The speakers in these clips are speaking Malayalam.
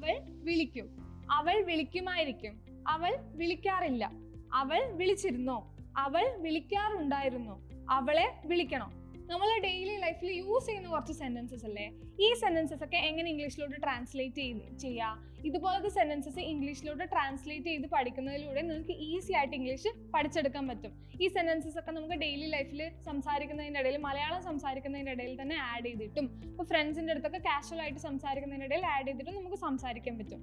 അവൾ വിളിക്കും. അവൾ വിളിക്കുമായിരിക്കും. അവൾ വിളിക്കാറില്ല. അവൾ വിളിച്ചിരുന്നോ? അവൾ വിളിക്കാറുണ്ടായിരുന്നു? അവളെ വിളിക്കണം. നമ്മൾ ഡെയിലി ലൈഫിൽ യൂസ് ചെയ്യുന്ന കുറച്ച് സെന്റൻസസ് അല്ലേ? ഈ സെന്റൻസസ് ഒക്കെ എങ്ങനെ ഇംഗ്ലീഷിലോട്ട് ട്രാൻസ്ലേറ്റ് ചെയ്ത് ചെയ്യാം? ഇതുപോലത്തെ സെന്റൻസസ് ഇംഗ്ലീഷിലോട്ട് ട്രാൻസ്ലേറ്റ് ചെയ്ത് പഠിക്കുന്നതിലൂടെ നിങ്ങൾക്ക് ഈസി ആയിട്ട് ഇംഗ്ലീഷ് പഠിച്ചെടുക്കാൻ പറ്റും. ഈ സെന്റൻസസ് ഒക്കെ നമുക്ക് ഡെയിലി ലൈഫിൽ സംസാരിക്കുന്നതിന്റെ ഇടയിൽ മലയാളം സംസാരിക്കുന്നതിന്റെ ഇടയിൽ തന്നെ ആഡ് ചെയ്തിട്ടും ഇപ്പോൾ ഫ്രണ്ട്സിന്റെ അടുത്തൊക്കെ കാഷ്വൽ ആയിട്ട് സംസാരിക്കുന്നതിന്റെ ഇടയിൽ ആഡ് ചെയ്തിട്ടും നമുക്ക് സംസാരിക്കാൻ പറ്റും.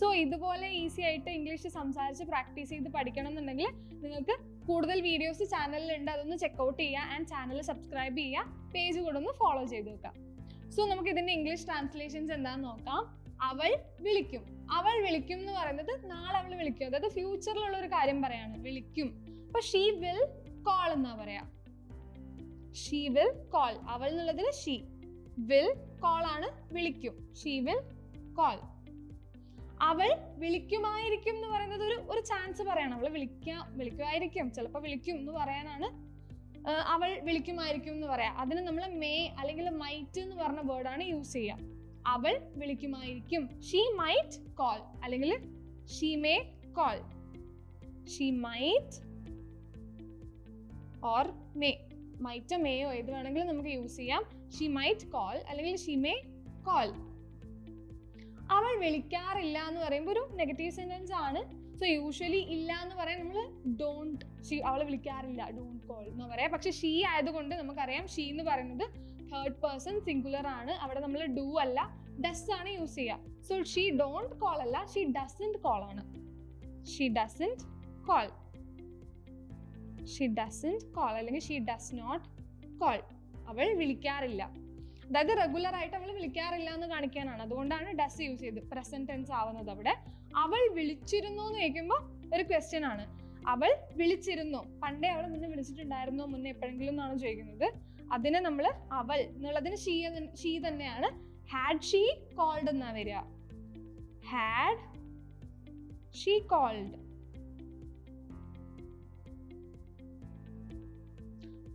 സോ ഇതുപോലെ ഈസി ആയിട്ട് ഇംഗ്ലീഷ് സംസാരിച്ച് പ്രാക്ടീസ് ചെയ്ത് പഠിക്കണം എന്നുണ്ടെങ്കിൽ നിങ്ങൾക്ക് കൂടുതൽ വീഡിയോസ് ചാനലിലുണ്ട് അതൊന്ന് ചെക്കൗട്ട് ചെയ്യുക ആൻഡ് ചാനൽ സബ്സ്ക്രൈബ് ചെയ്യുക പേജ് കൂടെ ഒന്ന് ഫോളോ ചെയ്ത് വെക്കാം സോ നമുക്ക് ഇതിന്റെ ഇംഗ്ലീഷ് ട്രാൻസ്ലേഷൻസ് എന്താണെന്ന് നോക്കാം. അവൾ വിളിക്കും. അവൾ വിളിക്കും എന്ന് പറയുന്നത് നാളെ അവൾ വിളിക്കും. അതായത് ഫ്യൂച്ചറിലുള്ള ഒരു കാര്യം പറയാണ്. വിളിക്കും. അപ്പൊ ഷീ വിൽ കോൾ എന്നാ പറയാ? ഷീ വിൽ കോൾ അവൾ എന്നുള്ളതിൽ ഷീ വിൽ കോൾ ആണ് വിളിക്കും. ഷീ വിൽ കോൾ അവൾ വിളിക്കുമായിരിക്കും എന്ന് പറയുന്നത് ഒരു ഒരു ചാൻസ് പറയാണ്. അവൾ വിളിക്കാം വിളിക്കുമായിരിക്കും. ചിലപ്പോൾ വിളിക്കും എന്ന് പറയാനാണ് അവൾ വിളിക്കുമായിരിക്കും എന്ന് പറയാം. അതിന് നമ്മൾ മേ അല്ലെങ്കിൽ മൈറ്റ് എന്ന് പറഞ്ഞ വേർഡാണ് യൂസ് ചെയ്യുക അവൾ വിളിക്കുമായിരിക്കും. ഷീ മൈറ്റ് കോൾ അല്ലെങ്കിൽ she may call she might or may might Mayo ഏത് വേണമെങ്കിലും നമുക്ക് യൂസ് ചെയ്യാം. ഷീ മൈറ്റ് കോൾ അല്ലെങ്കിൽ ഷീ മേ കോൾ അവൾ വിളിക്കാറില്ല എന്ന് പറയുമ്പോൾ ഒരു നെഗറ്റീവ് സെന്റൻസ് ആണ്. സോ യൂഷ്വലി ഇല്ല എന്ന് പറയാൻ നമ്മൾ ഡോണ്ട് ഷീ അവളെ വിളിക്കാറില്ല. ഡോണ്ട് കോൾ എന്ന് പറയാം. പക്ഷെ ഷീ ആയതുകൊണ്ട് നമുക്കറിയാം ഷീ എന്ന് പറയുന്നത് തേർഡ് പേഴ്സൺ സിംഗുലർ ആണ്. അവിടെ നമ്മൾ ഡു അല്ല ഡസ് ആണ് യൂസ് ചെയ്യുക സോ ഷീ ഡോണ്ട് കോൾ അല്ല ഷീ ഡസന്റ് കോൾ ആണ്. She doesn't call she doesn't call അല്ലെങ്കിൽ ഷീ ഡസ് നോട്ട് കോൾ അവൾ വിളിക്കാറില്ല. അതായത് റെഗുലർ ആയിട്ട് അവൾ വിളിക്കാറില്ല എന്ന് കാണിക്കാനാണ്. അതുകൊണ്ടാണ് ഡസ് യൂസ് ചെയ്ത് പ്രസന്റ് ടെൻസ് ആവുന്നത് അവിടെ. അവൾ വിളിച്ചിരുന്നു എന്ന് ചോദിക്കുമ്പോൾ ഒരു ക്വസ്റ്റ്യൻ ആണ്. അവൾ വിളിച്ചിരുന്നു. പണ്ടേ അവൾ മുന്നേ വിളിച്ചിട്ടുണ്ടായിരുന്നോ? മുന്നേ എപ്പോഴെങ്കിലും എന്നാണ് ചോദിക്കുന്നത്? അതിനെ നമ്മൾ അവൾ എന്നുള്ളതിന് ഷീ ഷീ തന്നെയാണ്. ഹാഡ് ഷീ കോൾഡ് എന്നാ വരിക. Had she called.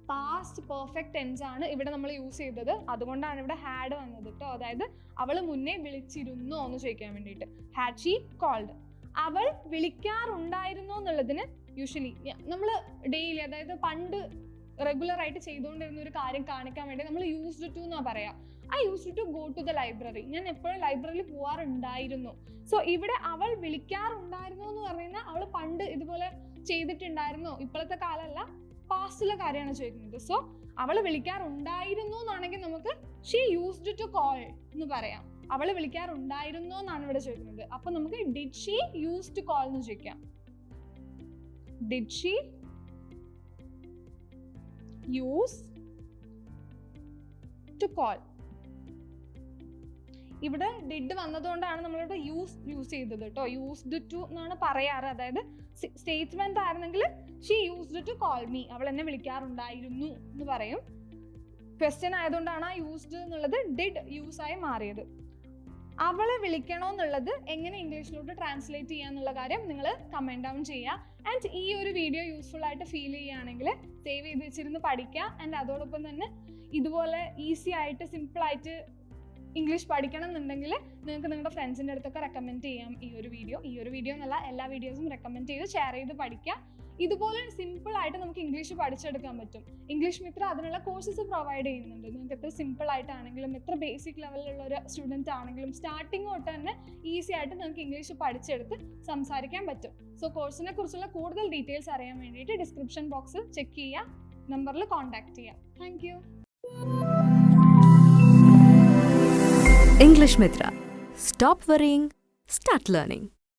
Past perfect tense ആണ് ഇവിടെ നമ്മൾ യൂസ് ചെയ്തത്. അതുകൊണ്ടാണ് ഇവിടെ ഹാഡ് വന്നത് കേട്ടോ അതായത് അവൾ മുന്നേ വിളിച്ചിരുന്നു എന്ന് ചോദിക്കാൻ വേണ്ടിയിട്ട്. Had she called. അവൾ വിളിക്കാറുണ്ടായിരുന്നോ എന്നുള്ളതിന് യൂഷ്വലി നമ്മൾ ഡെയിലി അതായത് പണ്ട് റെഗുലർ ആയിട്ട് ചെയ്തുകൊണ്ടിരുന്ന ഒരു കാര്യം കാണിക്കാൻ വേണ്ടി നമ്മൾ യൂസ്ഡ് ടു എന്നാ പറയാ. I used to go to the library ഞാൻ എപ്പോഴും ലൈബ്രറിയിൽ പോവാറുണ്ടായിരുന്നു. സോ ഇവിടെ അവൾ വിളിക്കാറുണ്ടായിരുന്നു എന്ന് പറയുന്നത് അവൾ പണ്ട് ഇതുപോലെ ചെയ്തിട്ടുണ്ടായിരുന്നു. ഇപ്പോഴത്തെ കാലമല്ല പാസ്റ്റിലെ കാര്യമാണ് ചോദിക്കുന്നത് സോ അവൾ വിളിക്കാറുണ്ടായിരുന്നു എന്നാണെങ്കിൽ നമുക്ക് ഷീ യൂസ്ഡ് ടു കോൾ എന്ന് പറയാം. അവൾ വിളിക്കാറുണ്ടായിരുന്നു എന്നാണ് ഇവിടെ ചോദിക്കുന്നത്. അപ്പൊ നമുക്ക് did she use to call എന്ന് ചോദിക്കാം. Did she use to call ഇവിടെ ഡിഡ് വന്നതുകൊണ്ടാണ് നമ്മളിവിടെ യൂസ് യൂസ് ചെയ്തത് കേട്ടോ യൂസ്ഡ് ടു എന്നാണ് പറയാറ്. അതായത് സ്റ്റേറ്റ്മെന്റ് ആയിരുന്നെങ്കിൽ she used to call me അവൾ എന്നെ വിളിക്കാറുണ്ടായിരുന്നു എന്ന് പറയും. ക്വസ്റ്റ്യൻ ആയതുകൊണ്ടാണ് ആ യൂസ്ഡ് എന്നുള്ളത് ഡിഡ് യൂസ് ആയി മാറിയത്. അവളെ വിളിക്കണമെന്നുള്ളത് എങ്ങനെ ഇംഗ്ലീഷിലോട്ട് ട്രാൻസ്ലേറ്റ് ചെയ്യാന്നുള്ള കാര്യം നിങ്ങൾ കമന്റ് ഡൗൺ ചെയ്യുക ആൻഡ് ഈ ഒരു വീഡിയോ യൂസ്ഫുൾ ആയിട്ട് ഫീൽ ചെയ്യുകയാണെങ്കിൽ സേവ് ചെയ്ത് വെച്ചിരുന്ന് പഠിക്കുക ആൻഡ് അതോടൊപ്പം തന്നെ ഇതുപോലെ ഈസി ആയിട്ട് സിമ്പിളായിട്ട് ഇംഗ്ലീഷ് പഠിക്കണം എന്നുണ്ടെങ്കിൽ നിങ്ങൾക്ക് നിങ്ങളുടെ ഫ്രണ്ട്സിന്റെ അടുത്തൊക്കെ റെക്കമെൻഡ് ചെയ്യാം ഈ ഒരു വീഡിയോ ഈ ഒരു വീഡിയോ എന്നല്ല എല്ലാ വീഡിയോസും റെക്കമെൻഡ് ചെയ്ത് ഷെയർ ചെയ്ത് പഠിക്കുക ഇതുപോലെ സിമ്പിൾ ആയിട്ട് നമുക്ക് ഇംഗ്ലീഷ് പഠിച്ചെടുക്കാൻ പറ്റും ഇംഗ്ലീഷ് മിത്ര അതിനുള്ള കോഴ്സസ് പ്രൊവൈഡ് ചെയ്യുന്നുണ്ട് നിങ്ങൾക്ക് എത്ര സിമ്പിൾ ആയിട്ടാണെങ്കിലും എത്ര ബേസിക് ലെവലിലുള്ള ഒരു സ്റ്റുഡന്റ് ആണെങ്കിലും സ്റ്റാർട്ടിങ് തൊട്ട് തന്നെ ഈസി ആയിട്ട് നിങ്ങൾക്ക് ഇംഗ്ലീഷ് പഠിച്ചെടുത്ത് സംസാരിക്കാൻ പറ്റും സോ കോഴ്സിനെ കുറിച്ചുള്ള കൂടുതൽ ഡീറ്റെയിൽസ് അറിയാൻ വേണ്ടിയിട്ട് ഡിസ്ക്രിപ്ഷൻ ബോക്സ് ചെക്ക് ചെയ്യുക നമ്പറിൽ കോൺടാക്ട് ചെയ്യാം thank you English Mitra. Stop worrying, start learning.